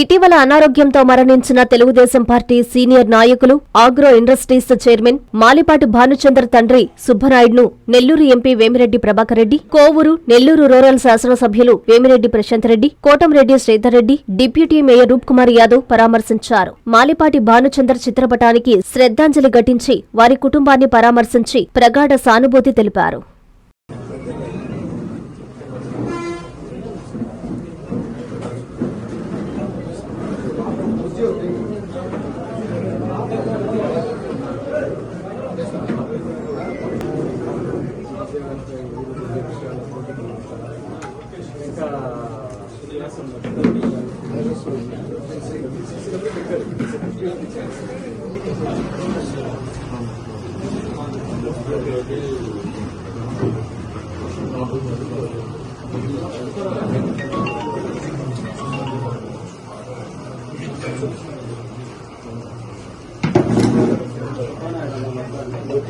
ఇటీవల అనారోగ్యంతో మరణించిన తెలుగుదేశం పార్టీ సీనియర్ నాయకులు agro industries chairman Malipati Bhanuchandar తండ్రి సుబ్బనాయుడును నెల్లూరు ఎంపీ వేమిరెడ్డి ప్రభాకర్ రెడ్డి కోవూరు నెల్లూరు రూరల్ శాసనసభ్యులు వేమిరెడ్డి ప్రశాంత్ రెడ్డి కోటంరెడ్డి శ్రీధర్ రెడ్డి డిప్యూటీ మేయర్ రూప్ కుమార్ యాదవ్ పరామర్శించారు. మాలిపాటి భానుచందర్ చిత్రపటానికి శ్రద్ధాంజలి ఘటించి వారి కుటుంబాన్ని పరామర్శించి ప్రగాఢ సానుభూతి తెలిపారు.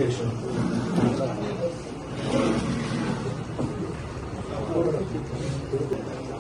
location.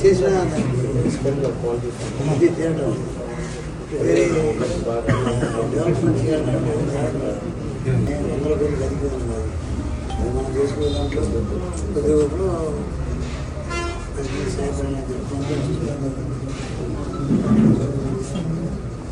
చేసిన ఇది తినడం వేరే డెవలప్మెంట్ చేయాలంటే నేను వందల కోట్లు కలిగి ఉన్నది అది మనం చేసుకునే దాంట్లో కొద్ది గొప్పలు